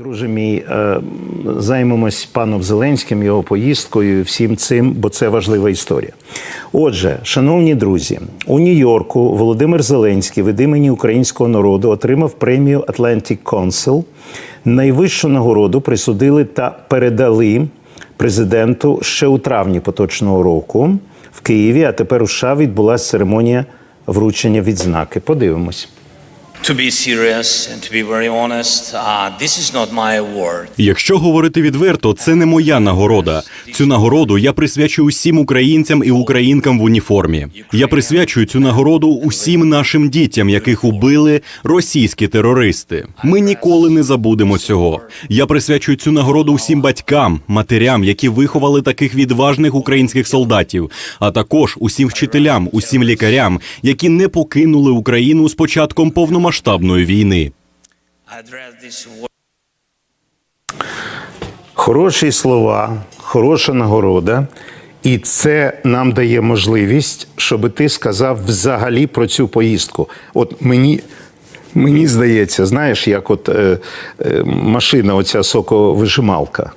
Друже мій, е, займемось паном Зеленським, його поїздкою і всім цим, бо це важлива історія. Отже, шановні друзі, у Нью-Йорку Володимир Зеленський від імені українського народу отримав премію Atlantic Council. Найвищу нагороду присудили та передали президенту ще у травні поточного року в Києві. А тепер у США відбулася церемонія вручення відзнаки. Подивимось. To be serious and to be very honest, uh, this is not my award. Якщо говорити відверто, це не моя нагорода. Цю нагороду я присвячую усім українцям і українкам в уніформі. Я присвячую цю нагороду усім нашим дітям, яких убили російські терористи. Ми ніколи не забудемо цього. Я присвячую цю нагороду усім батькам, матерям, які виховали таких відважних українських солдатів, а також усім вчителям, усім лікарям, які не покинули Україну з початком повномасштабної війни. Хороші слова, хороша нагорода. І це нам дає можливість, щоб ти сказав взагалі про цю поїздку. От мені, мені здається, знаєш, як от е, е, машина, оця соковижималка.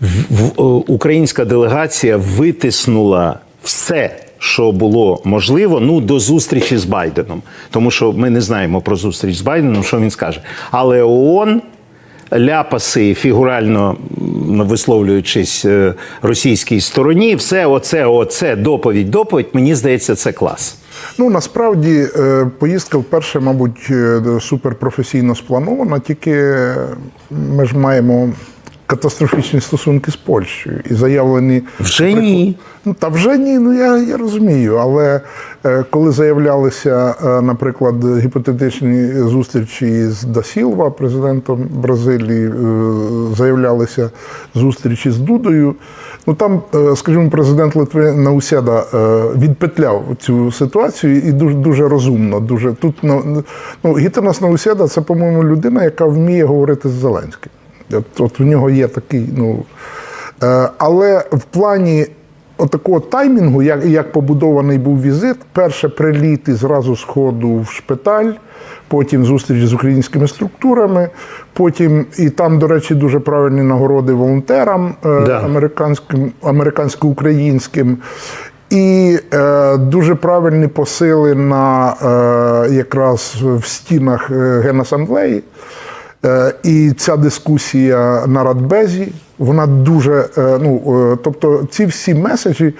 В, в, е, українська делегація витиснула все, що було можливо, ну до зустрічі з Байденом. Тому що ми не знаємо про зустріч з Байденом, що він скаже. Але ООН ляпаси, фігурально висловлюючись е, російській стороні, все оце, оце, доповідь, доповідь, мені здається, це клас. Ну насправді е, поїздка вперше, мабуть, е, суперпрофесійно спланована, тільки ми ж маємо катастрофічні стосунки з Польщею і заявлені Вже ні. Ну та вже ні, ну я, я розумію. Але е, коли заявлялися, е, наприклад, гіпотетичні зустрічі з Дасілва, президентом Бразилії, е, заявлялися зустрічі з Дудою. Ну там, е, скажімо, президент Литви Науседа е, відпетляв цю ситуацію і дуже дуже розумно. Дуже тут ну, ну Гітернас Науседа це, по-моєму, людина, яка вміє говорити з Зеленським. От, от у нього є такий, ну. Е, Але в плані отакого таймінгу, як, як побудований був візит, перше приліт і зразу сходу в шпиталь, потім зустріч з українськими структурами, потім і там, до речі, дуже правильні нагороди волонтерам е, Да. американським, американсько-українським. І е, дуже правильні посили на е, якраз в стінах е, Генасамблеї. Е, І ця дискусія на Радбезі, вона дуже. е, Ну, е, тобто, ці всі меседжі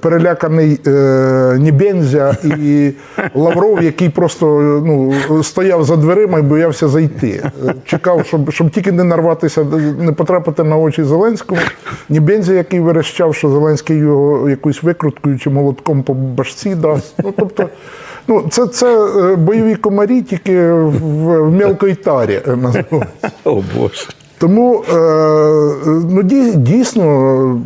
переляканий Нібензя і Лавров, який просто ну, стояв за дверима і боявся зайти. Чекав, щоб, щоб тільки не нарватися, не потрапити на очі Зеленському. Нібензя, який верещав, що Зеленський його якоюсь викруткою чи молотком по башці дасть. Ну, тобто, Ну, це, це е, бойові комарі, тільки в, в мелкої тарі е. О Боже. Тому е, ну, дійсно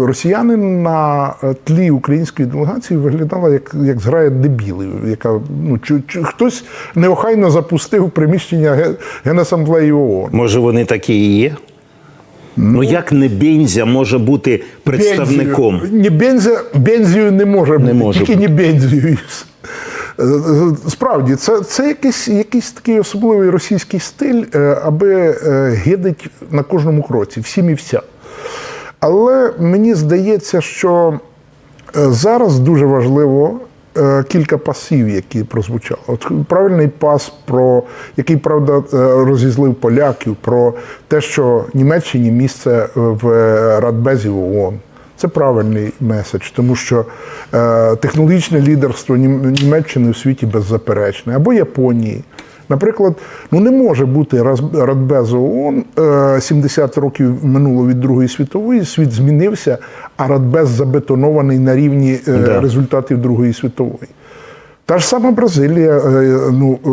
росіяни на тлі української делегації виглядали як, як зграя дебілів, яка ну, чу, чу, хтось неохайно запустив приміщення Генасамблеї ООН. Може, вони такі і є? Ну, як не Бензя може бути представником? Бензію. Ні, бензя, бензію не може бути, може тільки бути. не бензію. Справді, це, це якийсь, якийсь такий особливий російський стиль, е, аби е, гидить на кожному кроці, всім і вся. Але мені здається, що е, зараз дуже важливо кілька пасів, які прозвучали. От правильний пас, про який правда розізлив поляків, про те, що Німеччині місце в Радбезі ООН. Це правильний меседж, тому що е, технологічне лідерство Німеччини в світі беззаперечне або Японії. Наприклад, ну не може бути Радбез ООН, е, 70 років минуло від Другої світової, світ змінився, а Радбез забетонований на рівні е, Да. результатів Другої світової. Та ж сама Бразилія, е, ну е,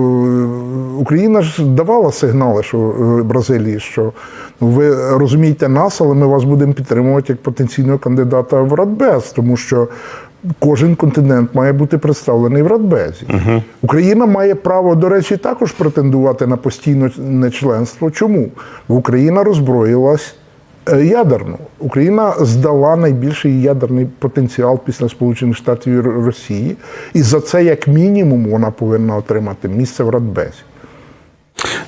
Україна ж давала сигнали, що е, Бразилії, що ну, ви розумієте нас, але ми вас будемо підтримувати як потенційного кандидата в Радбез, тому що кожен континент має бути представлений в Радбезі. Україна має право, до речі, також претендувати на постійне членство. Чому? Бо Україна роззброїлась Е, Ядерну. Україна здала найбільший ядерний потенціал після Сполучених Штатів і Росії, і за це, як мінімум, вона повинна отримати місце в Радбезі.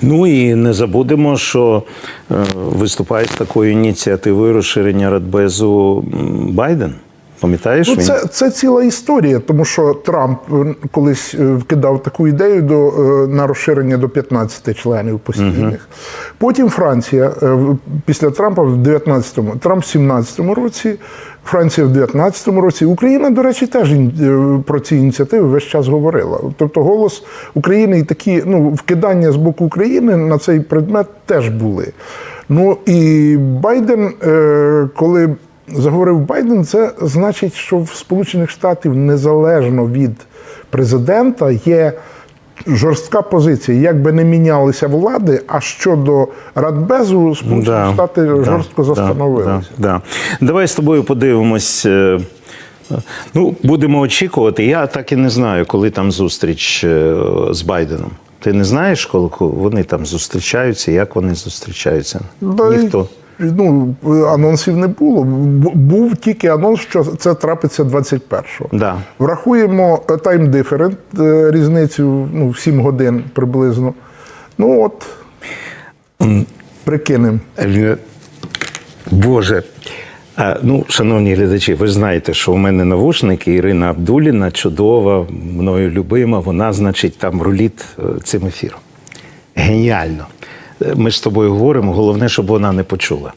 Ну і не забудемо, що е, виступає з такою ініціативою розширення Радбезу Байден. Пам'ятаєш? Ну, це, це ціла історія, тому що Трамп е, колись е, вкидав таку ідею до, е, на розширення до 15 членів постійних. Потім Франція після Трампа в 19-му, Трамп в 17-му році, Франція в 19-му році. Україна, до речі, теж про ці ініціативи весь час говорила. Тобто голос України і такі ну, вкидання з боку України на цей предмет теж були. Ну і Байден, коли заговорив Байден, це значить, що в Сполучених Штатів незалежно від президента є жорстка позиція. Як би не мінялися влади, а щодо Радбезу, Сполучені Штати жорстко застановилися. Да, да. Давай з тобою подивимось. е, Ну, будемо очікувати. Я так і не знаю, коли там зустріч е, з Байденом. Ти не знаєш, коли вони там зустрічаються, як вони зустрічаються? Да, Ніхто. Ну, анонсів не було. Був тільки анонс, що це трапиться 21-го. Да. Врахуємо тайм диферент, різницю ну, в 7 годин приблизно. Ну от, прикинемо. Е, Боже. А, ну, шановні глядачі, ви ж знаєте, що у мене навушники Ірина Абдуліна, чудова, мною любима, вона, значить, там руліт е, цим ефіром. Геніально. Ми ж з тобою говоримо, головне, щоб вона не почула.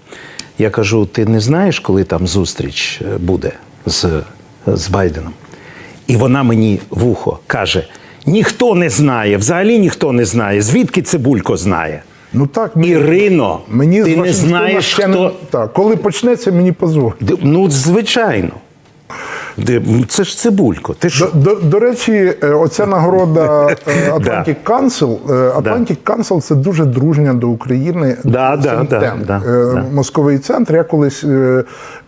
Я кажу: ти не знаєш, коли там зустріч е, буде з, з Байденом? І вона мені в ухо каже: ніхто не знає, взагалі ніхто не знає. Звідки Цибулько знає? Ну так, мені, Ірино, мені ти не знаєш, хто. Не... Так, коли почнеться, мені позвонить. Ну, звичайно. Це ж цибулько. Ти що? До, до, до речі, е, оця нагорода е, Atlantic Council, е, Atlantic Council – це дуже дружня до України. Да, да, да, да, да. Мозковий центр. Я колись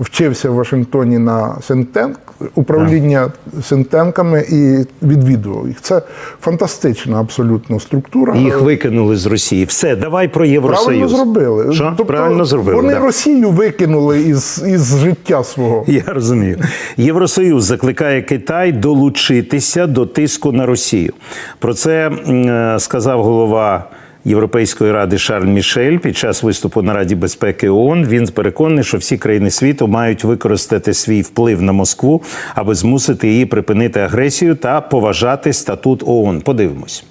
вчився в Вашингтоні на синтенк, управління синтенками і відвідував їх. Це фантастична абсолютно структура. Їх викинули з Росії. Все, давай про Євросоюз. Правильно зробили. Що? Правильно зробили. Вони да. Росію викинули із, із життя свого. Я розумію. Євросоюз закликає Китай долучитися до тиску на Росію. Про це е, сказав голова Європейської ради Шарль Мішель під час виступу на Раді безпеки ООН. Він переконаний, що всі країни світу мають використати свій вплив на Москву, аби змусити її припинити агресію та поважати статут ООН. Подивимось.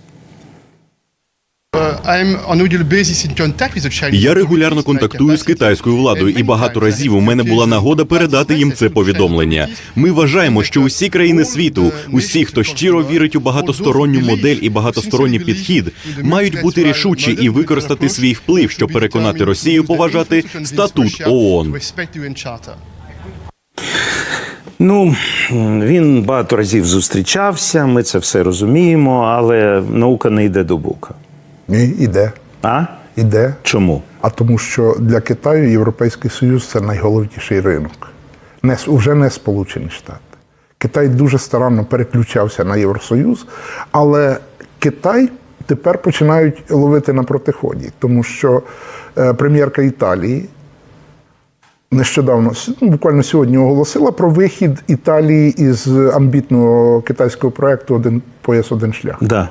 Я регулярно контактую з китайською владою, і багато разів у мене була нагода передати їм це повідомлення. Ми вважаємо, що усі країни світу, усі, хто щиро вірить у багатосторонню модель і багатосторонній підхід, мають бути рішучі і використати свій вплив, щоб переконати Росію поважати статут ООН. Ну, він багато разів зустрічався, ми це все розуміємо, але наука не йде до бука. Ні, іде. А? Іде. Чому? А тому, що для Китаю Європейський Союз це найголовніший ринок, не вже не Сполучені Штати. Китай дуже старанно переключався на Євросоюз, але Китай тепер починають ловити на протиході, тому що е, прем'єрка Італії нещодавно, ну, буквально сьогодні, оголосила про вихід Італії із амбітного китайського проекту Один пояс, один шлях. Да.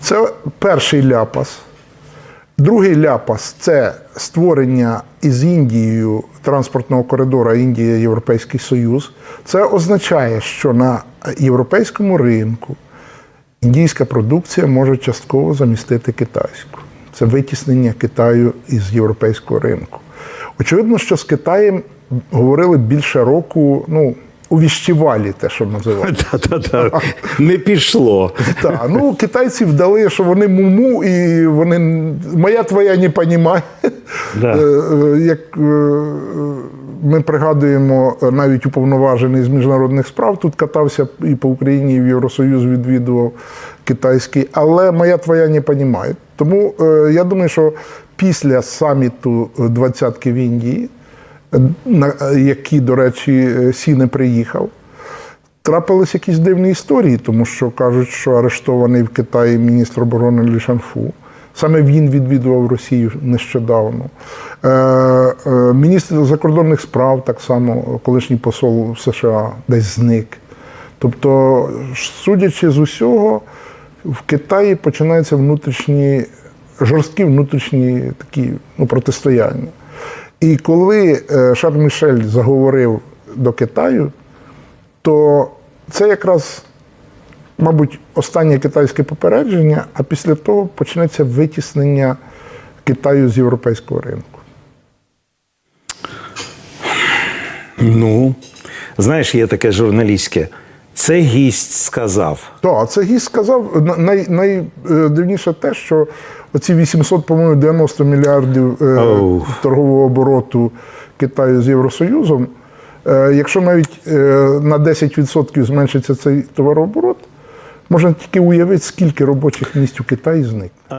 Це перший ляпас. Другий ляпас це створення із Індією транспортного коридора Індія-Європейський Союз. Це означає, що на європейському ринку індійська продукція може частково замістити китайську. Це витіснення Китаю із європейського ринку. Очевидно, що з Китаєм говорили більше року, ну, у віщівалі, те, що називають. Та-та-та. Не пішло. Так, ну китайці вдали, що вони муму, і вони моя твоя не понімає. Да. Е, е, Як е, ми пригадуємо, навіть уповноважений з міжнародних справ тут катався і по Україні, і в Євросоюз відвідував китайський, але моя твоя не понімає. Тому я думаю, що після саміту двадцятки в Індії, на які, до речі, Сі не приїхав. Трапились якісь дивні історії, тому що кажуть, що арештований в Китаї міністр оборони Лі Шанфу. Саме він відвідував Росію нещодавно. Е, е, міністр закордонних справ, так само, колишній посол в США, десь зник. Тобто, судячи з усього, в Китаї починаються внутрішні жорсткі внутрішні такі ну, протистояння. І коли е, Шарль Мішель заговорив до Китаю, то це якраз, мабуть, останнє китайське попередження, а після того почнеться витіснення Китаю з європейського ринку. Ну, знаєш, є таке журналістське. Це гість сказав. Так, це гість сказав. Най, найдивніше те, що оці 800, по-моєму, 90 мільярдів е, Оу. торгового обороту Китаю з Євросоюзом, е, якщо навіть е, на 10% зменшиться цей товарооборот, можна тільки уявити, скільки робочих місць у Китаї зникне.